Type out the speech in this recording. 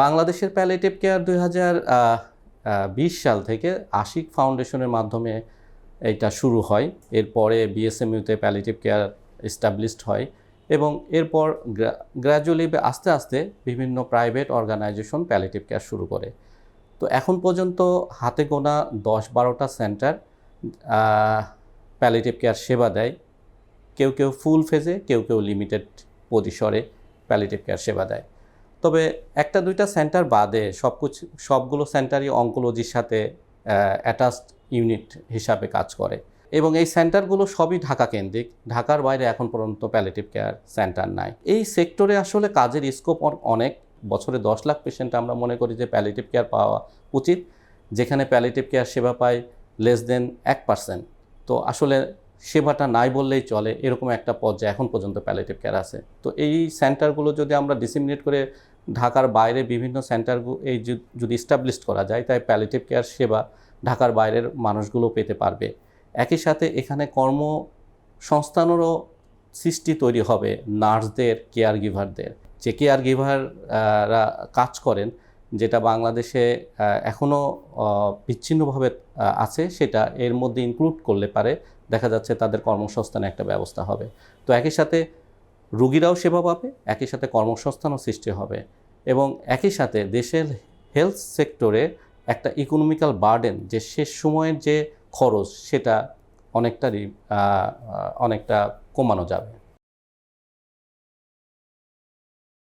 বাংলাদেশের প্যালেটিভ কেয়ার দুই হাজার বিশ সাল থেকে আশিক ফাউন্ডেশনের মাধ্যমে এটা শুরু হয়। এরপরে বিএসএমইউতে প্যালেটিভ কেয়ার এস্টাবলিশড হয় এবং এরপর গ্র্যাজুয়ালি আস্তে আস্তে বিভিন্ন প্রাইভেট অর্গানাইজেশন প্যালেটিভ কেয়ার শুরু করে। তো এখন পর্যন্ত হাতে গোনা দশ বারোটা সেন্টার প্যালেটিভ কেয়ার সেবা দেয়। কেউ কেউ ফুল ফেজে কেউ কেউ লিমিটেড পরিসরে প্যালেটিভ কেয়ার সেবা দেয়। তবে একটা, দুইটা সেন্টার বাদে সব কিছু, সবগুলো সেন্টারই অঙ্কোলজির সাথে অ্যাটাচড ইউনিট হিসাবে কাজ করে। এবং এই সেন্টারগুলো সবই ঢাকা কেন্দ্রিক। ঢাকার বাইরে এখন পর্যন্ত প্যালেটিভ কেয়ার সেন্টার নাই। এই সেক্টরে আসলে কাজের স্কোপ অনেক। বছরে দশ লাখ পেশেন্ট আমরা মনে করি যে প্যালেটিভ কেয়ার পাওয়া উচিত। যেখানে প্যালেটিভ কেয়ার সেবা পায় লেস দেন এক পার্সেন্ট তো আসলে সেবাটা নাই বললেই চলে। এরকম একটা পর্যায়ে এখন পর্যন্ত প্যালেটিভ কেয়ার আছে। তো এই সেন্টারগুলো যদি আমরা ডিসিমিনেট করে ঢাকার বাইরে বিভিন্ন সেন্টারগুলো এই যদি- ইস্টাবলিশ করা যায়, তাই প্যালেটিভ কেয়ার সেবা ঢাকার বাইরের মানুষগুলো পেতে পারবে। একই সাথে এখানে কর্ম কর্মসংস্থানেরও সৃষ্টি তৈরি হবে নার্সদের কেয়ার গিভারদের যে কেয়ার গিভাররা কাজ করেন, যেটা বাংলাদেশে এখনও বিচ্ছিন্নভাবে আছে, সেটা এর মধ্যে ইনক্লুড করলে পারে, দেখা যাচ্ছে তাদের কর্মসংস্থানে একটা ব্যবস্থা হবে। তো একই সাথে রুগীরাও সেবা পাবে, একই সাথে কর্মসংস্থানও সৃষ্টি হবে এবং একই সাথে দেশের হেলথ সেক্টরে একটা ইকোনমিক্যাল বার্ডেন যে শেষ সময়ের যে খরচ, সেটা অনেকটারই অনেকটা কমানো যাবে।